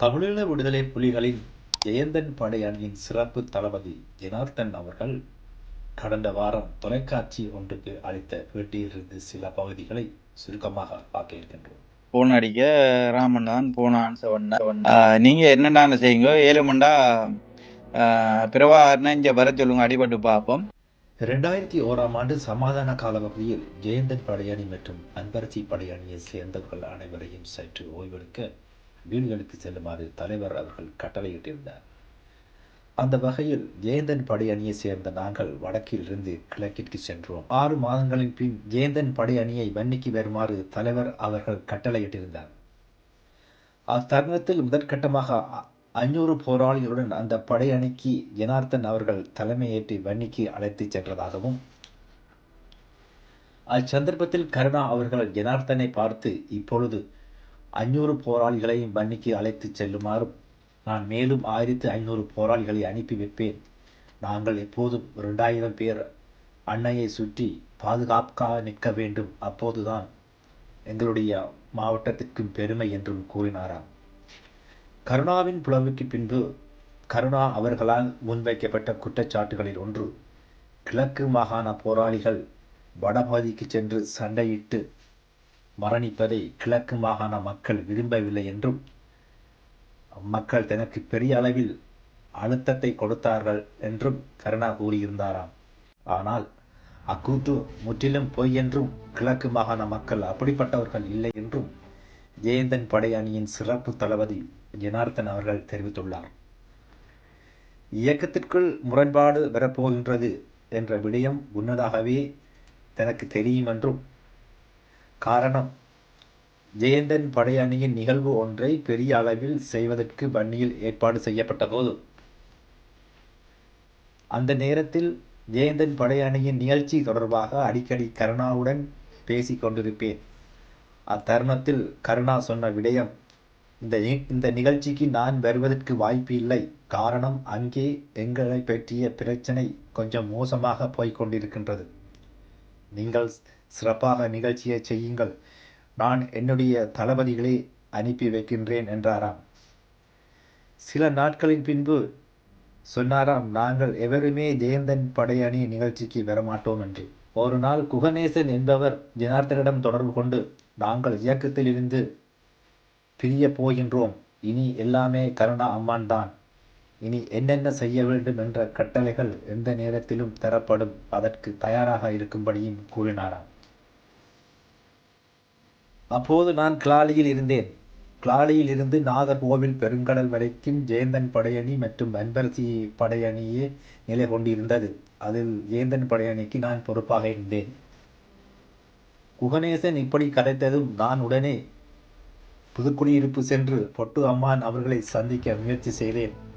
தமிழீழ விடுதலை புலிகளின் ஜெயந்தன் படை அணியின் சிறப்பு தளபதி ஜனார்த்தன் அவர்கள் கடந்த வாரம் தொலைக்காட்சி ஒன்றுக்கு அளித்த பேட்டியிலிருந்து சில பகுதிகளை சுருக்கமாக பார்க்க இருக்கின்றோம் போன் அடிக்க ராமன் தான் போனான் சொன்ன நீங்க என்னடான்னு செய்யுங்க ஏழுமண்டா பிரபாகரனை இங்க வர சொல்லுங்க அடிபட்டு பார்ப்போம் இரண்டாயிரத்தி ஓராம் ஆண்டு சமாதான காலப்பகுதியில் ஜெயந்தன் படையணி மற்றும் அன்பரசி படையணியை சேர்ந்தவர்கள் அனைவரையும் சற்று ஓய்வெடுக்க வீடுகளுக்கு செல்லுமாறு தலைவர் அவர்கள் கட்டளையிட்டிருந்தார். அந்த வகையில் ஜெயந்தன் படை அணியை சேர்ந்த நாங்கள் வடக்கில் இருந்து கிழக்கிற்கு சென்றோம். ஆறு மாதங்களின் பின் ஜெயந்தன் படை அணியை வன்னிக்கு வருமாறு தலைவர் அவர்கள் கட்டளையிட்டிருந்தார். அத்தருணத்தில் முதற்கட்டமாக ஐநூறு போராளிகளுடன் அந்த படையணிக்கு ஜனார்த்தன் அவர்கள் தலைமையேற்றி வன்னிக்கு அழைத்துச் சென்றதாகவும் அச்சந்தர்ப்பத்தில் கருணா அவர்கள் ஜனார்த்தனை பார்த்து இப்பொழுது ஐநூறு போராளிகளையும் மன்னிக்கு அழைத்துச் செல்லுமாறும் நான் மேலும் ஆயிரத்து ஐநூறு போராளிகளை அனுப்பி வைப்பேன். நாங்கள் எப்போதும் இரண்டாயிரம் பேர் அன்னையை சுற்றி பாதுகாப்பாக நிற்க வேண்டும். அப்போதுதான் எங்களுடைய மாவட்டத்திற்கும் பெருமை என்றும் கூறினாராம். கருணாவின் புலவுக்கு பின்பு கருணா அவர்களால் முன்வைக்கப்பட்ட குற்றச்சாட்டுகளில் ஒன்று கிழக்கு மாகாண போராளிகள் வடபகுதிக்கு சென்று சண்டையிட்டு மரணிப்பதை கிழக்கு மாகாண மக்கள் விரும்பவில்லை என்றும் மக்கள் தனக்கு பெரிய அளவில் அழுத்தத்தை கொடுத்தார்கள் என்றும் கருணா கூறியிருந்தாராம். ஆனால் அக்கூத்து முற்றிலும் பொய் என்றும் கிழக்கு மாகாண மக்கள் அப்படிப்பட்டவர்கள் இல்லை என்றும் ஜெயந்தன் படை அணியின் சிறப்பு தளபதி ஜனார்த்தன் அவர்கள் தெரிவித்துள்ளார். இயக்கத்திற்குள் முரண்பாடு வரப்போகின்றது என்ற விடயம் முன்னதாகவே தனக்கு தெரியும் என்றும் காரணம். ஜெயந்தன் படையணியின் நிகழ்வு ஒன்றை பெரிய அளவில் செய்வதற்கு வன்னியில் ஏற்பாடு செய்யப்பட்ட போது அந்த நேரத்தில் ஜெயந்தன் படையணியின் நிகழ்ச்சி தொடர்பாக அடிக்கடி கருணாவுடன் பேசி கொண்டிருப்பேன். அத்தருணத்தில் கருணா சொன்ன விடயம் இந்த இந்த நிகழ்ச்சிக்கு நான் வருவதற்கு வாய்ப்பு இல்லை. காரணம் அங்கே எங்களை பற்றிய பிரச்சனை கொஞ்சம் மோசமாக போய்க்கொண்டிருக்கின்றது நீங்கள் சிறப்பாக நிகழ்ச்சியை செய்யுங்கள். நான் என்னுடைய தளபதிகளை அனுப்பி வைக்கின்றேன் என்றாராம். சில நாட்களின் பின்பு சொன்னாராம் நாங்கள் எவருமே ஜெயந்தன் படையணி நிகழ்ச்சிக்கு வரமாட்டோம் என்று. ஒரு நாள் குகநேசன் என்பவர் ஜனார்த்தனிடம் தொடர்பு கொண்டு நாங்கள் இயக்கத்தில் இருந்து பிரிய போகின்றோம். இனி எல்லாமே கருணா அம்மான் தான் இனி என்னென்ன செய்ய வேண்டும் என்ற கட்டளைகள் எந்த நேரத்திலும் தரப்படும். அதற்கு தயாராக இருக்கும்படியும் கூறினாராம். அப்போது நான் கிளாலியில் இருந்தேன். கிளாலியில் இருந்து நாகர்கோவில் பெருங்கடல் வரைக்கும் ஜெயந்தன் படையணி மற்றும் அன்பரசி படையணியே நிலை கொண்டிருந்தது. அதில் ஜெயந்தன் படையணிக்கு நான் பொறுப்பாக இருந்தேன். குகணேசன் இப்படி கதைத்ததும் நான் உடனே புதுக்குடியிருப்பு சென்று பொட்டு அம்மான் அவர்களை சந்திக்க முயற்சி செய்தேன்.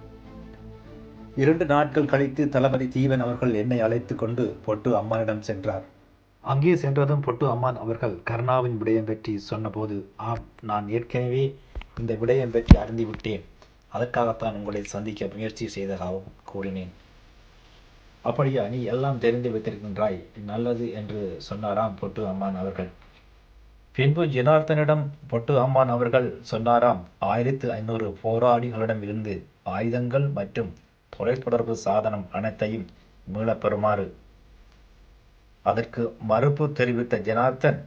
இரண்டு நாட்கள் கழித்து தளபதி தீவன் அவர்கள் என்னை அழைத்து கொண்டு பொட்டு அம்மானிடம் சென்றார். அங்கே சென்றதும் பொட்டு அம்மான் அவர்கள் கருணாவின் விடயம் பற்றி சொன்னபோது ஆம் நான் ஏற்கனவே இந்த விடயம் பற்றி அறிந்து விட்டேன். அதற்காகத்தான் உங்களை சந்திக்க முயற்சி செய்ததாகவும் கூறினேன். அப்படியா? நீ எல்லாம் தெரிந்து வைத்திருக்கின்றாய். நல்லது என்று சொன்னாராம் பொட்டு அம்மான் அவர்கள். பின்பு ஜனார்த்தனிடம் பொட்டு அம்மான் அவர்கள் சொன்னாராம் ஆயிரத்து ஐநூறு போராளிகளிடம் இருந்து ஆயுதங்கள் மற்றும் தொலைத்தொடர்பு சாதனம் அனைத்தையும் மீளப்பெறுமாறு. அதற்கு மறுப்பு தெரிவித்த ஜனார்த்தன்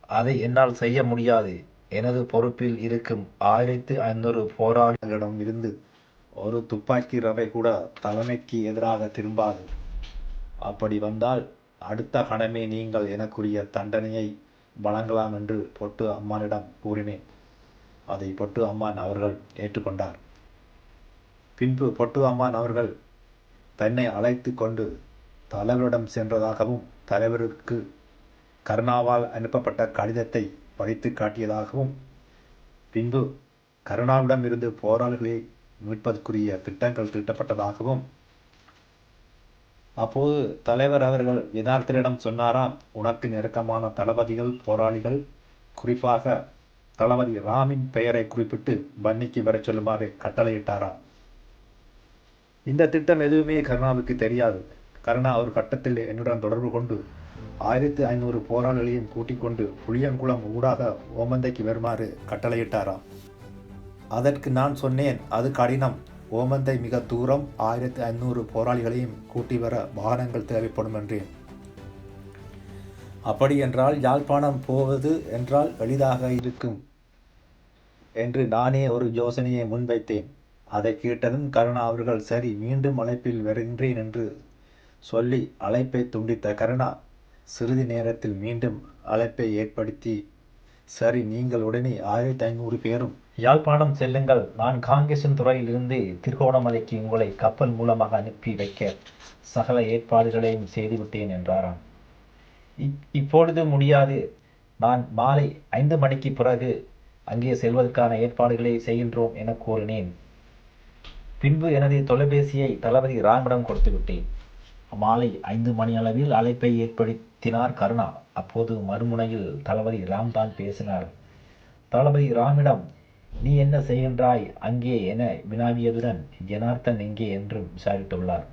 அதை என்னால் செய்ய முடியாது. எனது பொறுப்பில் இருக்கும் ஆயிரத்தி ஐநூறு போராளிகளிடம் இருந்து ஒரு துப்பாக்கி ரவை கூட தலைமைக்கு எதிராக திரும்பாது. அப்படி வந்தால் அடுத்த கணமே நீங்கள் எனக்குரிய தண்டனையை வழங்கலாம் என்று பொட்டு அம்மானிடம் கூறினேன். அதை பொட்டு அம்மான் அவர்கள் ஏற்றுக்கொண்டார். பின்பு பொட்டுவம்மான் அவர்கள் தன்னை அழைத்து கொண்டு தலைவரிடம் சென்றதாகவும் தலைவருக்கு கருணாவால் அனுப்பப்பட்ட கடிதத்தை படித்து காட்டியதாகவும் பின்பு கருணாவிடம் இருந்து போராளிகளை மீட்பதற்குரிய திட்டங்கள் தீட்டப்பட்டதாகவும். அப்போது தலைவர் அவர்கள் யதார்த்தனிடம் சொன்னாராம் உனக்கு நெருக்கமான தளபதிகள் போராளிகள் குறிப்பாக தளபதி ராமின் பெயரை குறிப்பிட்டு பன்னிக்கு வரச் சொல்லுமாறு கட்டளையிட்டாராம். இந்த திட்டம் எதுவுமே கருணாவுக்கு தெரியாது. கருணா ஒரு கட்டத்தில் என்னுடன் தொடர்பு கொண்டு ஆயிரத்தி ஐநூறு போராளிகளையும் கூட்டிக் கொண்டு புளியங்குளம் ஊடாக ஓமந்தைக்கு வருமாறு கட்டளையிட்டாராம். அதற்கு நான் சொன்னேன் அது கடினம். ஓமந்தை மிக தூரம் ஆயிரத்தி ஐநூறு போராளிகளையும் கூட்டி வர வாகனங்கள் தேவைப்படும் என்றேன். அப்படி என்றால் யாழ்ப்பாணம் போவது என்றால் எளிதாக இருக்கும் என்று நானே ஒரு யோசனையை முன்வைத்தேன். அதை கேட்டதும் கருணா அவர்கள் சரி மீண்டும் அழைப்பில் வருகின்றேன் என்று சொல்லி அழைப்பை துண்டித்த கருணா சிறிது நேரத்தில் மீண்டும் அழைப்பை ஏற்படுத்தி சரி நீங்கள் உடனே ஆயிரத்தி ஐநூறு பேரும் யாழ்ப்பாணம் செல்லுங்கள். நான் காங்கேசன் துறையிலிருந்து திருகோணமலைக்கு உங்களை கப்பல் மூலமாக அனுப்பி வைக்க சகல ஏற்பாடுகளையும் செய்துவிட்டேன் என்றாராம். இப்- இப்பொழுது முடியாது. நான் மாலை ஐந்து மணிக்கு பிறகு அங்கே செல்வதற்கான ஏற்பாடுகளை செய்கின்றோம் என கூறினேன். பின்பு எனது தொலைபேசியை தளபதி ராமிடம் கொடுத்து விட்டேன். மாலை ஐந்து மணி அளவில் அழைப்பை ஏற்படுத்தினார் கருணா. அப்போது மறுமுனையில் தளபதி ராம் தான் பேசினார். தளபதி ராமிடம் நீ என்ன செய்கின்றாய்? அங்கே என வினாவியதுடன் ஜனார்த்தன் எங்கே என்றும் விசாரித்துள்ளார்.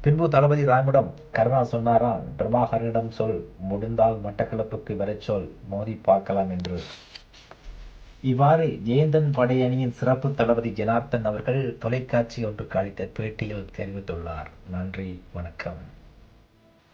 பின்பு தளபதி ராமிடம் கருணா சொன்னாரா? பிரபாகரனிடம் சொல். முடிந்தால் மட்டக்களப்புக்கு வரச் சொல். மோதி பார்க்கலாம் என்று. இவ்வாறு ஜெயந்தன் படையணியின் சிறப்பு தளபதி ஜனார்த்தன் அவர்கள் தொலைக்காட்சி ஒன்றுக்கு அளித்த பேட்டியில் தெரிவித்துள்ளார். நன்றி வணக்கம்.